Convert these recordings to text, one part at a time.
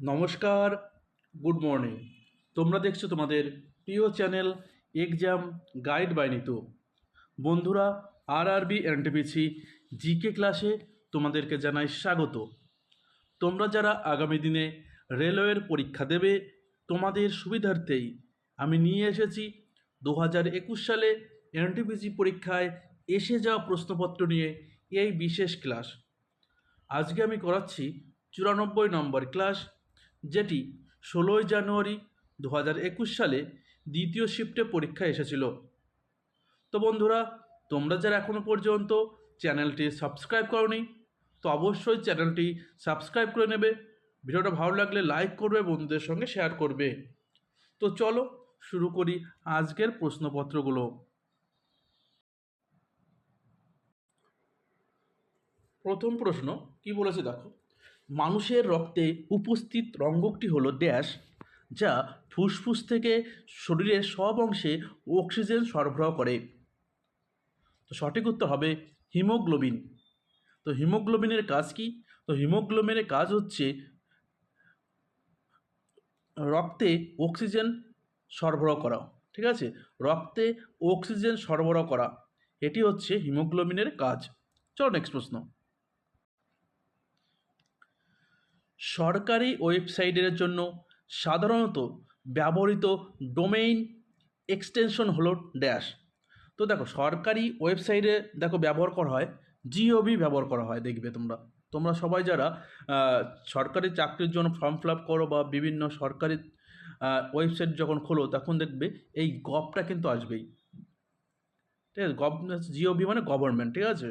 নমস্কার, good morning. তোমরা দেখছ তোমাদের প্রিয় channel exam guide by Nitu. বন্ধুরা আর আরবি এনটিপিসি জিকে ক্লাসে তোমাদেরকে জানাই স্বাগত। তোমরা যারা আগামী দিনে রেলওয়ের পরীক্ষা দেবে, তোমাদের সুবিধার্থেই আমি নিয়ে এসেছি দু হাজার একুশ সালে এনটিপিসি পরীক্ষায় এসে যাওয়া প্রশ্নপত্র নিয়ে এই বিশেষ ক্লাস। আজকে আমি করাচ্ছি চুরানব্বই নম্বর ক্লাস যেটি ষোলোই জানুয়ারি দু হাজার একুশ সালে দ্বিতীয় শিফটে পরীক্ষা এসেছিল। তো বন্ধুরা, তোমরা যারা এখনও পর্যন্ত চ্যানেলটি সাবস্ক্রাইব করনি, তো অবশ্যই চ্যানেলটি সাবস্ক্রাইব করে নেবে। ভিডিওটা ভালো লাগলে লাইক করবে, বন্ধুদের সঙ্গে শেয়ার করবে। তো চলো শুরু করি আজকের প্রশ্নপত্রগুলো। প্রথম প্রশ্ন, কি বলেছে দেখো? মানুষের রক্তে উপস্থিত রঙ্গকটি হলো ড্যাশ, যা ফুসফুস থেকে শরীরের সব অংশে অক্সিজেন সরবরাহ করে। তো সঠিক উত্তর হবে হিমোগ্লোবিন। তো হিমোগ্লোবিনের কাজ কি? তো হিমোগ্লোবিনের কাজ হচ্ছে রক্তে অক্সিজেন সরবরাহ করা, ঠিক আছে? রক্তে অক্সিজেন সরবরাহ করা, এটি হচ্ছে হিমোগ্লোবিনের কাজ। চলো নেক্সট প্রশ্ন। সরকারি ওয়েবসাইটের জন্য সাধারণত ব্যবহৃত ডোমেইন এক্সটেনশন হলো ড্যাশ। তো দেখো, সরকারি ওয়েবসাইটে দেখো ব্যবহার করা হয় জিওভি ব্যবহার করা হয়, দেখবে তোমরা। তোমরা সবাই যারা সরকারি চাকরির জন্য ফর্ম ফিল আপ করো বা বিভিন্ন সরকারি ওয়েবসাইট যখন খোলো, তখন দেখবে এই গপটা কিন্তু আসবেই। ঠিক আছে, গভ জিওভি মানে গভর্নমেন্ট ঠিক আছে?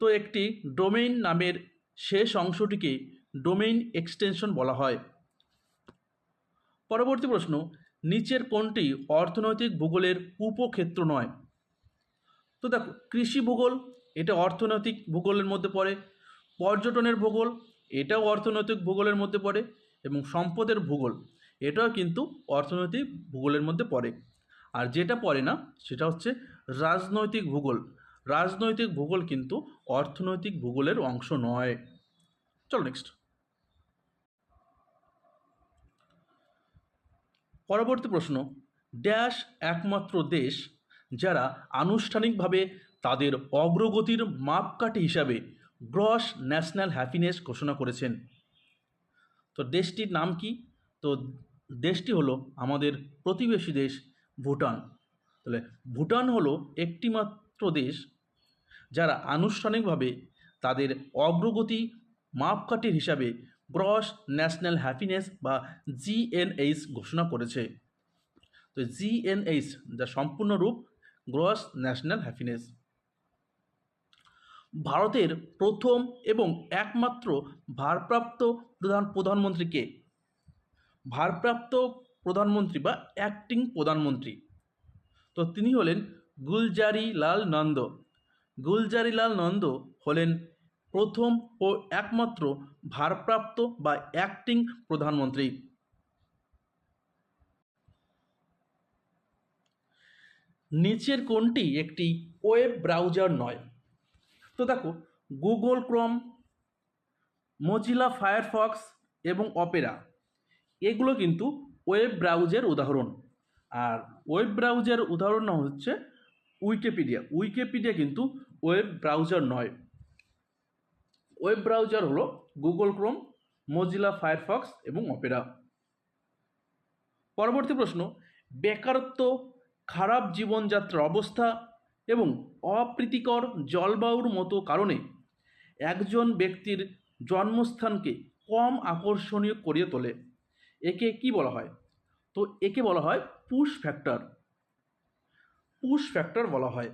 তো একটি ডোমেইন নামের শেষ অংশটিকে ডোমেইন এক্সটেনশন বলা হয়। পরবর্তী প্রশ্ন, নিচের কোনটি অর্থনৈতিক ভূগোলের উপক্ষেত্র নয়। তো দেখো, কৃষি ভূগোল, এটা অর্থনৈতিক ভূগোলের মধ্যে পড়ে, পর্যটনের ভূগোল, এটাও অর্থনৈতিক ভূগোলের মধ্যে পড়ে, এবং সম্পদের ভূগোল, এটাও কিন্তু অর্থনৈতিক ভূগোলের মধ্যে পড়ে। আর যেটা পড়ে না, সেটা হচ্ছে রাজনৈতিক ভূগোল। রাজনৈতিক ভূগোল কিন্তু অর্থনৈতিক ভূগোলের অংশ নয়। চলো নেক্সট পরবর্তী প্রশ্ন ড্যাশ একমাত্র দেশ যারা আনুষ্ঠানিকভাবে তাদের অগ্রগতির মাপকাঠি হিসাবে গ্রস ন্যাশনাল হ্যাপিনেস ঘোষণা করেছেন। তো দেশটির নাম কি? তো দেশটি হলো আমাদের প্রতিবেশী দেশ ভুটান। তাহলে ভুটান হলো একটিমাত্র দেশ যারা আনুষ্ঠানিকভাবে তাদের অগ্রগতি মাপকাঠির হিসাবে গ্রস ন্যাশনাল হ্যাপিনেস বা জিএনএইচ ঘোষণা করেছে। তো জিএনএইচ যা সম্পূর্ণ রূপ গ্রস ন্যাশনাল হ্যাপিনেস। ভারতের প্রথম এবং একমাত্র ভারপ্রাপ্ত প্রধান প্রধানমন্ত্রীকে। ভারপ্রাপ্ত প্রধানমন্ত্রী বা অ্যাক্টিং প্রধানমন্ত্রী। তো তিনি হলেন গুলজারি লাল নন্দ। গুলজারিলাল নন্দ হলেন প্রথম ও একমাত্র ভারপ্রাপ্ত বা অ্যাক্টিং প্রধানমন্ত্রী। নিচের কোনটি একটি ওয়েব ব্রাউজার নয়। তো দেখো, গুগল ক্রোম, মজিলা ফায়ারফক্স এবং অপেরা, এগুলো কিন্তু ওয়েব ব্রাউজের উদাহরণ। আর ওয়েব ব্রাউজার উদাহরণ হচ্ছে উইকিপিডিয়া উইকিপিডিয়া কিন্তু ওয়েব ব্রাউজার নয়। ওয়েব ব্রাউজার হলো গুগল ক্রোম মজিলা ফায়ারফক্স এবং অপেরা পরবর্তী প্রশ্ন, বেকারত্ব, খারাপ জীবনযাত্রার অবস্থা এবং অপ্রীতিকর জলবায়ুর মতো কারণে একজন ব্যক্তির জন্মস্থানকে কম আকর্ষণীয় করিয়ে তোলে। একে কি বলা হয়? তো একে বলা হয় পুশ ফ্যাক্টর। পুশ ফ্যাক্টর বলা হয়।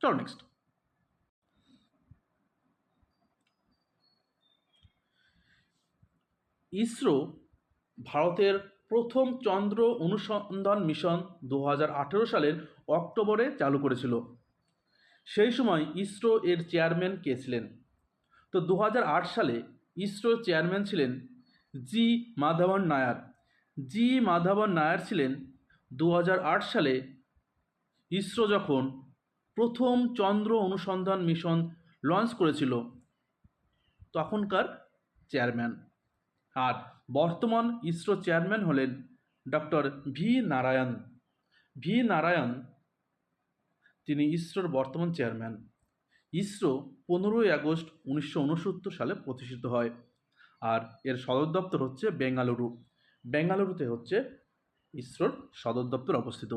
চলো নেক্সট ইসরো ভারতের প্রথম চন্দ্র অনুসন্ধান মিশন দু হাজার আঠেরো সালের অক্টোবরে চালু করেছিল। সেই সময় ইসরো এর চেয়ারম্যান কে ছিলেন? তো দু হাজার আট সালে ইসরোর চেয়ারম্যান ছিলেন জি মাধবন নায়ার। জি মাধবন নায়ার ছিলেন দু হাজার আট সালে ইসরো যখন প্রথম চন্দ্র অনুসন্ধান মিশন লঞ্চ করেছিল, তখনকার চেয়ারম্যান। আর বর্তমান ইসরো চেয়ারম্যান হলেন doctor V Narayan. V Narayan তিনি ইসরোর বর্তমান চেয়ারম্যান। ইসরো পনেরোই আগস্ট উনিশশো উনসত্তর সালে প্রতিষ্ঠিত হয়। আর এর সদর দপ্তর হচ্ছে বেঙ্গালুরু। বেঙ্গালুরুতে হচ্ছে ইসরোর সদর দপ্তর অবস্থিত।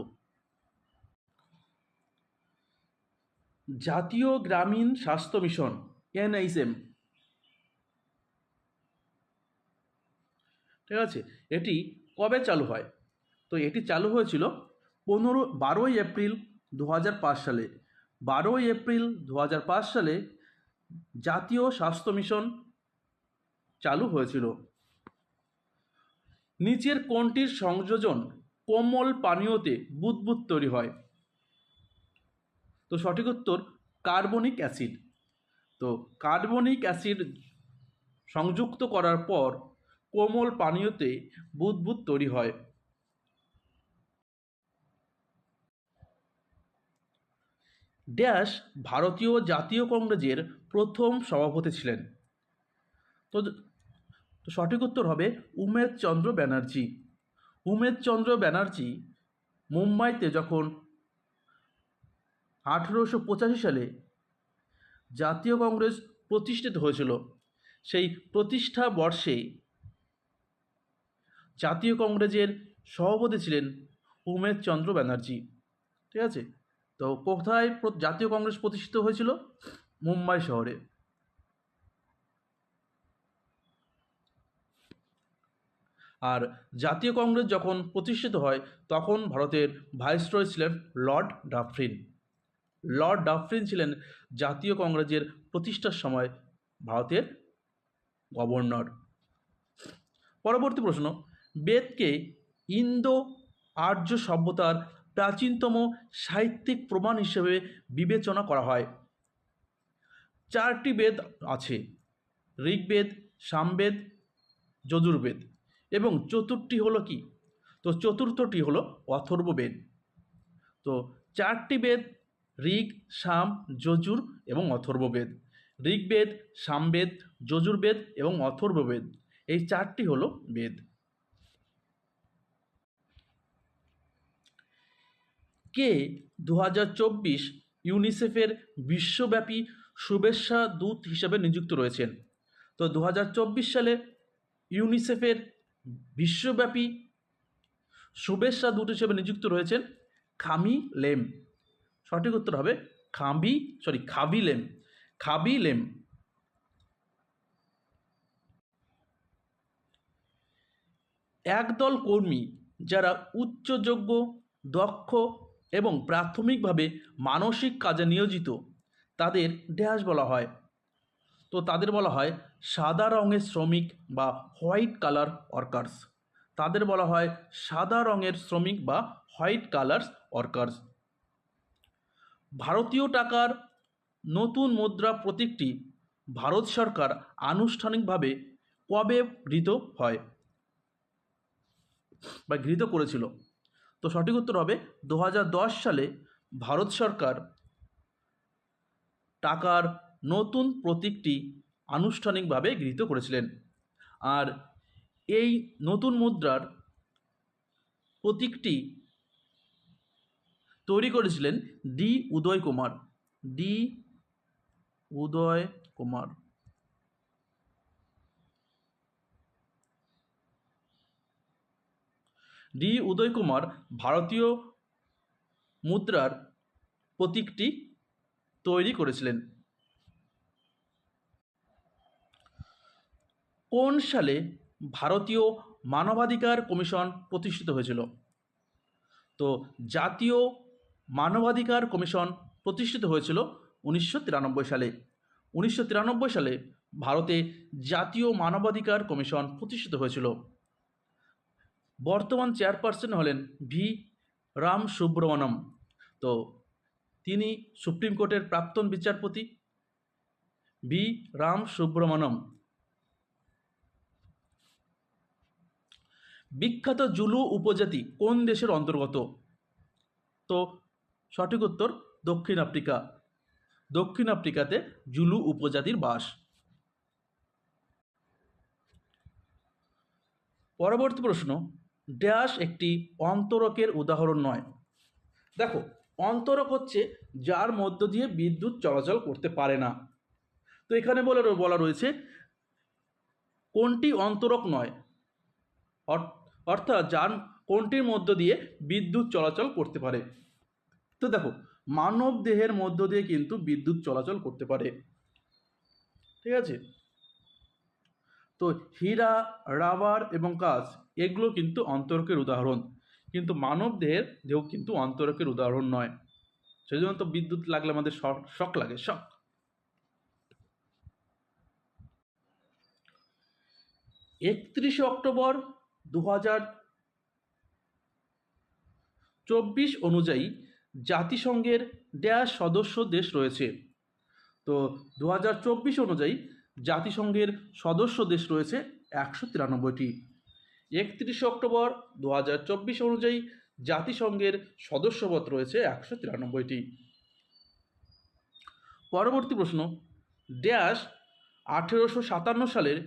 জাতীয় গ্রামীণ স্বাস্থ্য মিশন, এনএইচএম। ঠিক আছে, এটি কবে চালু হয়? তো এটি চালু হয়েছিল পনেরো, বারোই এপ্রিল দু সালে। বারোই এপ্রিল দু সালে জাতীয় স্বাস্থ্য মিশন চালু হয়েছিল। নিচের কোনটির সংযোজন কোমল পানীয়তে বুদবুদ তৈরি হয়। তো সঠিক উত্তর, কার্বনিক অ্যাসিড। তো কার্বনিক অ্যাসিড সংযুক্ত করার পর কোমল পানীয়তে বুদবুদ তৈরি হয়। ড্যাশ ভারতীয় জাতীয় কংগ্রেসের প্রথম সভাপতি ছিলেন। তো তো সঠিক উত্তর হবে উমেশ চন্দ্র ব্যানার্জি। উমেশ চন্দ্র ব্যানার্জি মুম্বাইতে যখন আঠেরোশো পঁচাশি সালে জাতীয় কংগ্রেস প্রতিষ্ঠিত হয়েছিল, সেই প্রতিষ্ঠা বর্ষে জাতীয় কংগ্রেসের সভাপতি ছিলেন উমেশ চন্দ্র ব্যানার্জি। ঠিক আছে? তো কোথায় জাতীয় কংগ্রেস প্রতিষ্ঠিত হয়েছিল? মুম্বাই শহরে। আর জাতীয় কংগ্রেস যখন প্রতিষ্ঠিত হয়, তখন ভারতের ভাইসরয় ছিলেন লর্ড ডাফরিন। লর্ড ডাফরিন ছিলেন জাতীয় কংগ্রেসের প্রতিষ্ঠার সময় ভারতের গভর্নর। পরবর্তী প্রশ্ন, বেদকে ইন্দো আর্য সভ্যতার প্রাচীনতম সাহিত্যিক প্রমাণ হিসেবে বিবেচনা করা হয়। চারটি বেদ আছে, ঋগ্বেদ, সামবেদ, যজুর্বেদ। এবং চতুর্থটি হলো কি? তো চতুর্থটি হলো অথর্ববেদ। তো চারটি বেদ, ঋগ, সাম, যজুর এবং অথর্ববেদ। ঋগ্বেদ, সামবেদ, যজুর্বেদ এবং অথর্ববেদ। এই চারটি হলো বেদ। কে দু হাজার চব্বিশ ইউনিসেফের বিশ্বব্যাপী শুভেচ্ছা দূত হিসেবে নিযুক্ত রয়েছেন? তো দু হাজার চব্বিশ সালে ইউনিসেফের বিশ্বব্যাপী শুভেচ্ছা দূত হিসেবে নিযুক্ত রয়েছেন খামি লেম। সঠিক উত্তর হবে খাবি সরি খাবি লেম। খাবি লেম। একদল কর্মী যারা উচ্চযোগ্য, দক্ষ এবং প্রাথমিকভাবে মানসিক কাজে নিয়োজিত, তাদের ড্যাশ বলা হয়। তো তাদের বলা হয় সাদা রঙের শ্রমিক বা হোয়াইট কালার ওয়ার্কার্স। তাদের বলা হয় সাদা রঙের শ্রমিক বা হোয়াইট কালার্স ওয়ার্কার্স। ভারতীয় টাকার নতুন মুদ্রা প্রতীকটি ভারত সরকার আনুষ্ঠানিকভাবে কবে গৃহীত হয়? বা গৃহীত করেছিল? তো সঠিক উত্তর হবে দু হাজার দশ সালে ভারত সরকার টাকার নতুন প্রতীকটি আনুষ্ঠানিকভাবে গৃহীত করেছিলেন। আর এই নতুন মুদ্রার প্রতীকটি তৈরি করেছিলেন D Uday Kumar. D Uday Kumar. D Uday Kumar ভারতীয় মুদ্রার প্রতীকটি তৈরি করেছিলেন। কোন সালে ভারতীয় মানবাধিকার কমিশন প্রতিষ্ঠিত হয়েছিল? তো জাতীয় মানবাধিকার কমিশন প্রতিষ্ঠিত হয়েছিল উনিশশো তিরানব্বই সালে। উনিশশো তিরানব্বই সালে ভারতে জাতীয় মানবাধিকার কমিশন প্রতিষ্ঠিত হয়েছিল। বর্তমান চেয়ারপারসন হলেন ভি. রাম সুব্রমণম তো তিনি সুপ্রিম কোর্টের প্রাক্তন বিচারপতি। ভি. রাম সুব্রমণম বিখ্যাত জুলু উপজাতি কোন দেশের অন্তর্গত? তো সঠিক উত্তর দক্ষিণ আফ্রিকা। দক্ষিণ আফ্রিকাতে জুলু উপজাতির বাস। পরবর্তী প্রশ্ন, ড্যাশ একটি অন্তরকের উদাহরণ নয়। দেখো, অন্তরক হচ্ছে যার মধ্য দিয়ে বিদ্যুৎ চলাচল করতে পারে না। তো এখানে বলে বলা রয়েছে, কোনটি অন্তরক নয়? অর্থাৎ যার কোনটির মধ্য দিয়ে বিদ্যুৎ চলাচল করতে পারে? তো দেখো, মানব দেহের মধ্য দিয়ে কিন্তু বিদ্যুৎ চলাচল করতে পারে। ঠিক আছে? তো হীরা, রাবার এবং কাঁচ, এগুলো কিন্তু অন্তরকের উদাহরণ। কিন্তু মানব দেহের দেহ কিন্তু অন্তরকের উদাহরণ নয়। সেই জন্য তো বিদ্যুৎ লাগলে আমাদের শক লাগে শখ একত্রিশে অক্টোবর দু হাজার চব্বিশ অনুযায়ী জাতিসংঘের ড্যাশ সদস্য দেশ রয়েছে। তো দু হাজার চব্বিশ অনুযায়ী জাতিসংঘের সদস্য দেশ রয়েছে একশো তিরানব্বইটি। একত্রিশে অক্টোবর দু হাজার চব্বিশ অনুযায়ী জাতিসংঘের সদস্যপদ রয়েছে একশো তিরানব্বইটি। পরবর্তী প্রশ্ন ড্যাশ আঠেরোশো সাতান্ন সালের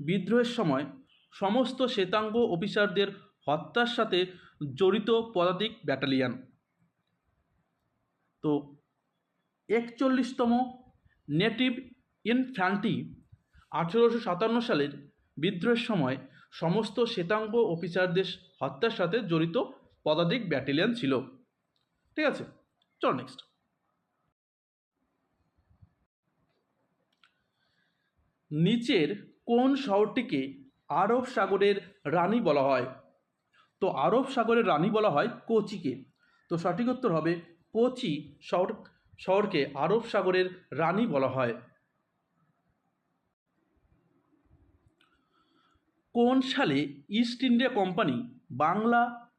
বিদ্রোহের সময় সমস্ত শ্বেতাঙ্গ অফিসারদের হত্যার সাথে জড়িত পদাতিক ব্যাটালিয়ান। তো, একচল্লিশতম নেটিভ ইনফ্যান্টি আঠেরোশো সাতান্ন সালের বিদ্রোহের সময় সমস্ত শ্বেতাঙ্গ অফিসারদের হত্যার সাথে জড়িত পদাতিক ব্যাটালিয়ান ছিল। ঠিক আছে, চল নেক্সট নিচের কোন শহরটিকে আরব সাগরের রানী বলা হয়। তো আরব সাগরের রানী বলা হয় কোচিকে। তো সঠিক উত্তর হবে কোচি শহর, শহরকে আরব সাগরের রানী বলা হয়। কোন সালে ইস্ট ইন্ডিয়া কোম্পানি বাংলা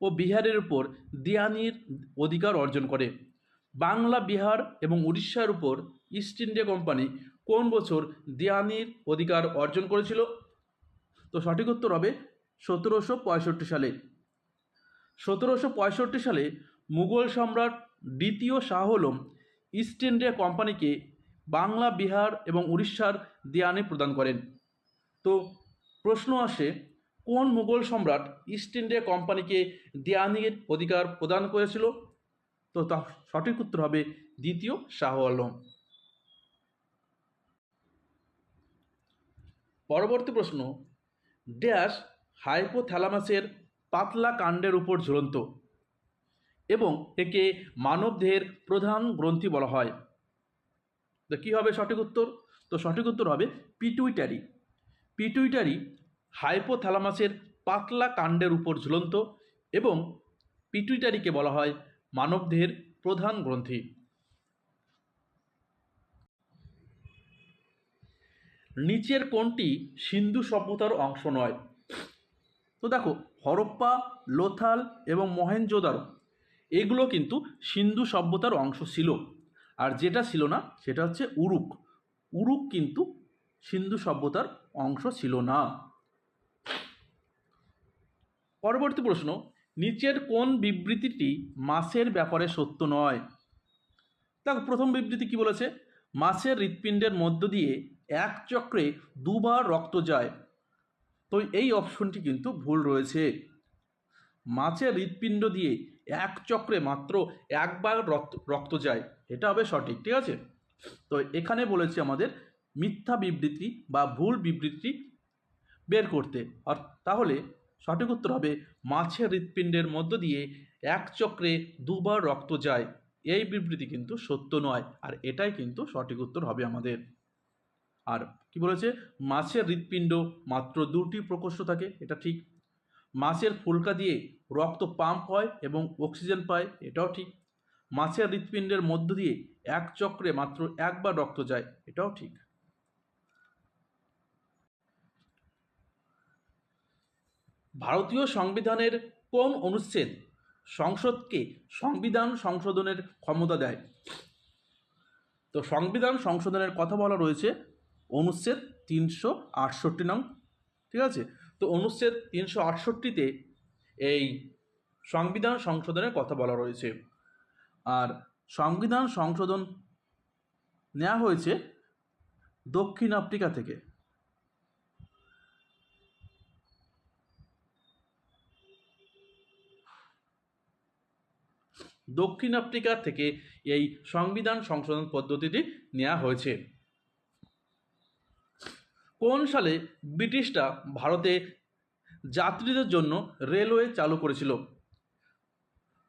ও বিহারের উপর দেয়ানির অধিকার অর্জন করে? বাংলা, বিহার এবং উড়িষ্যার উপর ইস্ট ইন্ডিয়া কোম্পানি কোন বছর দেয়ানির অধিকার অর্জন করেছিল? তো সঠিক উত্তর হবে সতেরোশো পঁয়ষট্টি সালে। সতেরোশো পঁয়ষট্টি সালে মুঘল সম্রাট দ্বিতীয় শাহ আলম ইস্ট ইন্ডিয়া কোম্পানিকে বাংলা, বিহার এবং উড়িষ্যার দেয়ানি প্রদান করেন। তো প্রশ্ন আসে, কোন মুঘল সম্রাট ইস্ট ইন্ডিয়া কোম্পানিকে দেয়ানির অধিকার প্রদান করেছিল? তো তা সঠিক উত্তর হবে দ্বিতীয় শাহ আলম পরবর্তী প্রশ্ন ড্যাশ হাইপোথ্যালামাসের পাতলা কাণ্ডের উপর ঝুলন্ত এবং একে মানবদেহের প্রধান গ্রন্থি বলা হয়। তো কী হবে সঠিক উত্তর? তো সঠিক উত্তর হবে পিটুইটারি। পিটুইটারি হাইপোথ্যালামাসের পাতলা কাণ্ডের উপর ঝুলন্ত এবং পিটুইটারিকে বলা হয় মানবদেহের প্রধান গ্রন্থি। নিচের কোনটি সিন্ধু সভ্যতার অংশ নয়। তো দেখো, হরপ্পা, লোথাল এবং মহেঞ্জোদারো এগুলো কিন্তু সিন্ধু সভ্যতার অংশ ছিল। আর যেটা ছিল না, সেটা হচ্ছে উরুক। উরুক কিন্তু সিন্ধু সভ্যতার অংশ ছিল না। পরবর্তী প্রশ্ন, নিচের কোন বিবৃতিটি মাছের ব্যাপারে সত্য নয়। দেখো, প্রথম বিবৃতি কি বলেছে? মাছের হৃৎপিণ্ডের মধ্য দিয়ে এক চক্রে দুবার রক্ত যায়। তো এই অপশনটি কিন্তু ভুল রয়েছে। মাছের হৃৎপিণ্ড দিয়ে এক চক্রে মাত্র একবার রক্ত রক্ত যায়। এটা হবে সঠিক, ঠিক আছে? তো এখানে বলেছি আমাদের মিথ্যা বিবৃতি বা ভুল বিবৃতি বের করতে। আর তাহলে সঠিক উত্তর হবে মাছের হৃৎপিণ্ডের মধ্য দিয়ে এক চক্রে দুবার রক্ত যায়। এই বিবৃতি কিন্তু সত্য নয়। আর এটাই কিন্তু সঠিক উত্তর হবে আমাদের। আর কি বলেছে? মাছের হৃৎপিণ্ড মাত্র দুটি প্রকোষ্ঠ থাকে, এটা ঠিক। মাছের ফুলকা দিয়ে রক্ত পাম্প হয় এবং অক্সিজেন পায়, এটাও ঠিক। মাছের হৃৎপিণ্ডের মধ্য দিয়ে এক চক্রে মাত্র একবার রক্ত যায়, এটাও ঠিক। ভারতীয় সংবিধানের কোন অনুচ্ছেদ সংসদকে সংবিধান সংশোধনের ক্ষমতা দেয়? তো সংবিধান সংশোধনের কথা বলা রয়েছে অনুচ্ছেদ তিনশো আটষট্টি নং, ঠিক আছে? তো অনুচ্ছেদ তিনশো আটষট্টিতে এই সংবিধান সংশোধনের কথা বলা রয়েছে। আর সংবিধান সংশোধন নেওয়া হয়েছে দক্ষিণ আফ্রিকা থেকে। দক্ষিণ আফ্রিকা থেকে এই সংবিধান সংশোধন পদ্ধতিটি নেওয়া হয়েছে। কোন সালে ব্রিটিশরা ভারতে যাত্রীদের জন্য রেলওয়ে চালু করেছিল?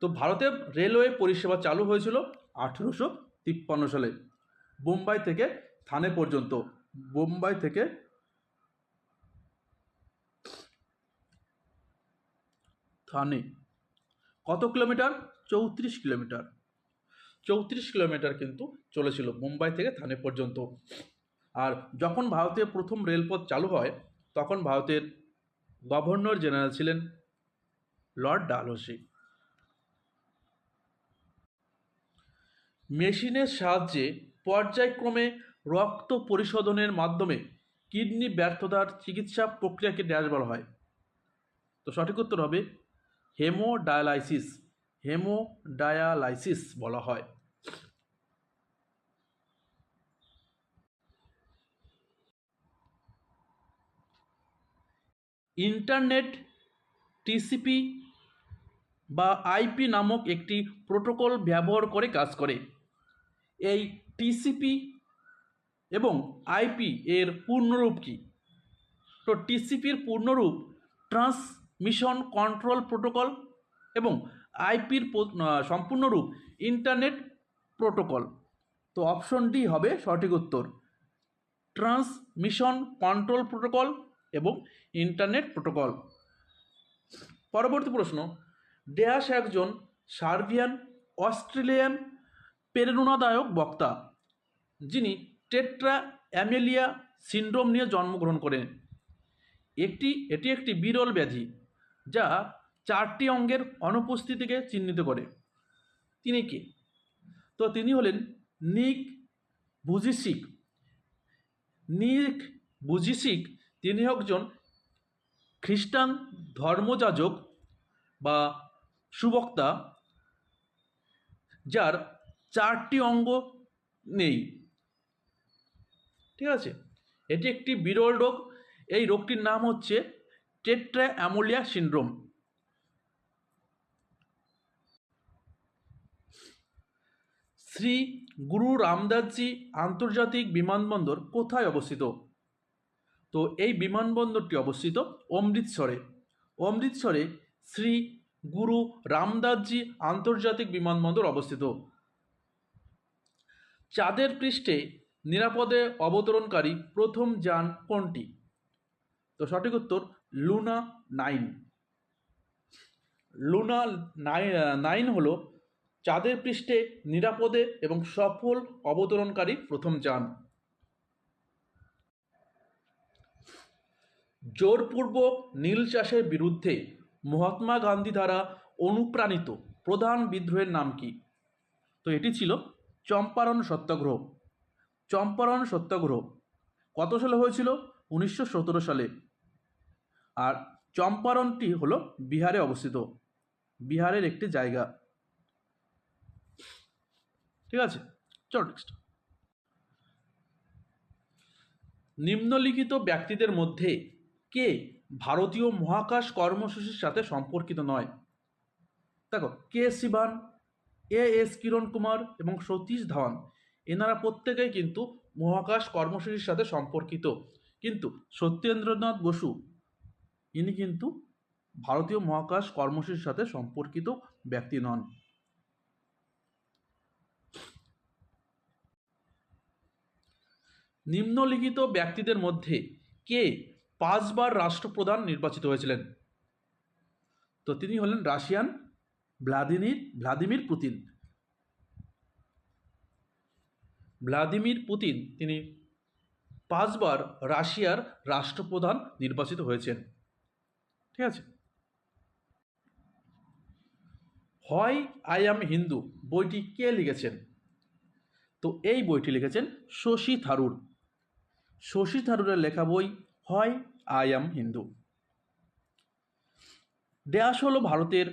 তো ভারতে রেলওয়ে পরিষেবা চালু হয়েছিল আঠেরোশো তিপ্পান্ন সালে, বোম্বাই থেকে থানে পর্যন্ত। বোম্বাই থেকে থানে কত কিলোমিটার? চৌত্রিশ কিলোমিটার। চৌত্রিশ কিলোমিটার কিন্তু চলেছিল মুম্বাই থেকে থানে পর্যন্ত। আর যখন ভারতে প্রথম রেলপথ চালু হয়, তখন ভারতের গভর্নর জেনারেল ছিলেন লর্ড ডালহৌসি। মেশিনের সাহায্যে পর্যায়ক্রমে রক্ত পরিশোধনের মাধ্যমে কিডনি ব্যর্থতার চিকিৎসা প্রক্রিয়াকে ড্যাশ বলা হয়। তো সঠিক উত্তর হবে হেমোডায়ালাইসিস হেমোডায়ালাইসিস বলা হয়। ইন্টারনেট, টিসিপি বা আইপি নামক একটি প্রোটোকল ব্যবহার করে কাজ করে। এই টিসিপি এবং আইপি এর পূর্ণরূপ কী? তো টিসিপির পূর্ণরূপ ট্রান্সমিশন কন্ট্রোল প্রোটোকল এবং আইপির সম্পূর্ণ রূপ ইন্টারনেট প্রোটোকল। তো অপশন ডি হবে সঠিক উত্তর। ট্রান্সমিশন কন্ট্রোল প্রোটোকল এবং ইন্টারনেট প্রোটোকল। পরবর্তী প্রশ্ন ড্যাশ একজন সার্বিয়ান, অস্ট্রেলিয়ান প্রেরণাদায়ক বক্তা, যিনি টেট্রা অ্যামেলিয়া সিন্ড্রোম নিয়ে জন্মগ্রহণ করেন। একটি, এটি একটি বিরল ব্যাধি যা চারটি অঙ্গের অনুপস্থিতিকে চিহ্নিত করে। তিনি কে? তো তিনি হলেন নিক বুজিসিক। নিক বুজিসিক তিনি একজন খ্রিস্টান ধর্মযাজক বা সুবক্তা, যার চারটি অঙ্গ নেই। ঠিক আছে? এটি একটি বিরল রোগ। এই রোগটির নাম হচ্ছে টেট্রা অ্যামোলিয়া সিন্ড্রোম। শ্রী গুরু রামদাসজি আন্তর্জাতিক বিমানবন্দর কোথায় অবস্থিত? তো এই বিমানবন্দরটি অবস্থিত অমৃতসরে। অমৃতসরে শ্রী গুরু রামদাসজি আন্তর্জাতিক বিমানবন্দর অবস্থিত। চাঁদের পৃষ্ঠে নিরাপদে অবতরণকারী প্রথম যান কোনটি? তো সঠিক উত্তর, লুনা নাইন। লুনা নাইন হলো চাঁদের পৃষ্ঠে নিরাপদে এবং সফল অবতরণকারী প্রথম যান। জোরপূর্বক নীল চাষের বিরুদ্ধে মহাত্মা গান্ধী দ্বারা অনুপ্রাণিত প্রধান বিদ্রোহের নাম কি? তো এটি ছিল চম্পারণ সত্যাগ্রহ। চম্পারণ সত্যাগ্রহ কত সালে হয়েছিল? উনিশশো সতেরো সালে। আর চম্পারণটি হলো বিহারে অবস্থিত। বিহারের একটি জায়গা। ঠিক আছে? চলো নেক্সট নিম্নলিখিত ব্যক্তিদের মধ্যে কে? ভারতীয় মহাকাশ কর্মসূচির সাথে সম্পর্কিত নয়। দেখো, কে শিবান, এ এস কিরণ কুমার এবং সতীশ ধাওয়ান, এনারা প্রত্যেকেই কিন্তু মহাকাশ কর্মসূচির সাথে সম্পর্কিত। কিন্তু সত্যেন্দ্রনাথ বসু, ইনি কিন্তু ভারতীয় মহাকাশ কর্মসূচির সাথে সম্পর্কিত ব্যক্তি নন। নিম্নলিখিত ব্যক্তিদের মধ্যে কে পাঁচবার রাষ্ট্রপ্রধান নির্বাচিত হয়েছিলেন। তো তিনি হলেন Russian Vladimir Vladimir Putin. Vladimir Putin তিনি পাঁচবার রাশিয়ার রাষ্ট্রপ্রধান নির্বাচিত হয়েছেন। ঠিক আছে? হয় আই অ্যাম হিন্দু, বইটি কে লিখেছেন? তো এই বইটি লিখেছেন শশী থারুর। শশী থারুরের লেখা বই হয় আই অ্যাম হিন্দু ড্যাশ হলো ভারতের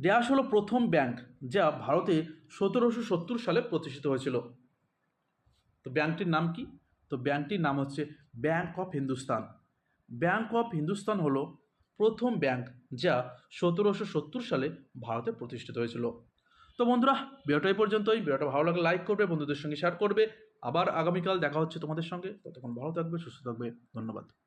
ড্যাশ হলো প্রথম ব্যাংক যা ভারতে সতেরোশো সত্তর সালে প্রতিষ্ঠিত হয়েছিল। তো ব্যাংকটির নাম কি? তো ব্যাংকটির নাম হচ্ছে bank of Hindustan bank of Hindustan হলো প্রথম ব্যাংক যা সতেরোশো সত্তর সালে ভারতে প্রতিষ্ঠিত হয়েছিল। তো বন্ধুরা এই পর্যন্তই। ভিডিওটা ভালো লাগলে লাইক করবে, বন্ধুদের সঙ্গে শেয়ার করবে। আবার আগামীকাল দেখা হচ্ছে তোমাদের সঙ্গে। ততক্ষণ ভালো থাকবে, সুস্থ থাকবে। ধন্যবাদ।